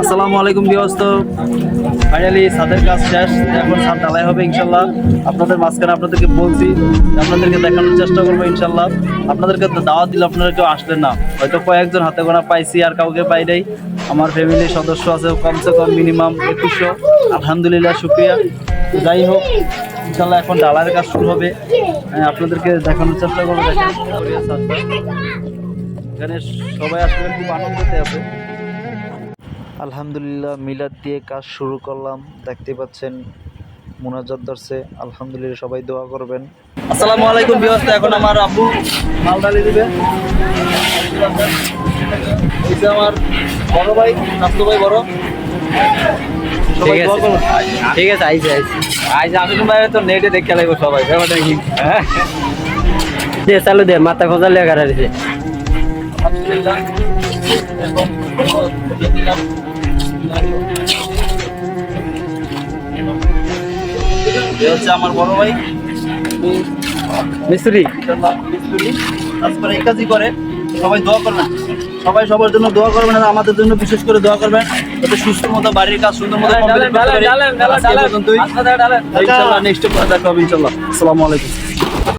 আসসালামু আলাইকুম বিহস্ত ফাইনালি ছাদের কাজ শেষ এখন ছাদ ঢালাই হবে ইনশাল্লাহ। আপনাদের মাঝখানে আপনাদেরকে বলছি আপনাদেরকে দেখানোর চেষ্টা করব ইনশাল্লাহ। আপনাদেরকে তো দাওয়াত দিলে আপনারা কেউ আসলেন না। হয়তো কয়েকজন হাতে গোনা পাইছি আর কাউকে পাই নাই। আমার ফ্যামিলির সদস্য আছে কমসে কম মিনিমাম একুশশো। আলহামদুলিল্লাহ শুক্রিয়া। যাই হোক ইনশাল্লাহ এখন ডালার কাজ শুরু হবে। হ্যাঁ, আপনাদেরকে দেখানোর চেষ্টা করব এখানে সবাই আসলে খুব আনন্দতে আছে। আলহামদুলিল্লাহ মিলাদ দিয়ে কাজ শুরু করলাম। দেখতে পাচ্ছেন মুনাজাত ধরছে। আলহামদুলিল্লাহ সবাই দোয়া করবেন। আসসালামু আলাইকুম বিয়স্ত এখন আমার আব্বু মাল ডালি দিবে। এই যে আমার বড় ভাই স্বাস্থ্য ভাই বড়। ঠিক আছে। ঠিক আছে আইসি আইসি। আজ আমি ভাই তো নেটে দেখে লাগবো সবাই ব্যাপারটা কি? দে চালু দে মাথা খোঁজা লেখা রয়েছে আলহামদুলিল্লাহ এখন দিলাম এ হচ্ছে আমার বড় ভাই। মিস্ত্রি। মিস্ত্রি তারপরে এই কাজই করে সবাই দোয়া করবেন। সবাই সবার জন্য দোয়া করবেন আর আমাদের জন্য বিশেষ করে দোয়া করবেন। যাতে সুস্থ মতো বাড়ির কাজ সুন্দর মতো কমপ্লিট করতে পারি। ইনশাআল্লাহ নেক্সট দেখা হবে ইনশাআল্লাহ আসসালামু আলাইকুম।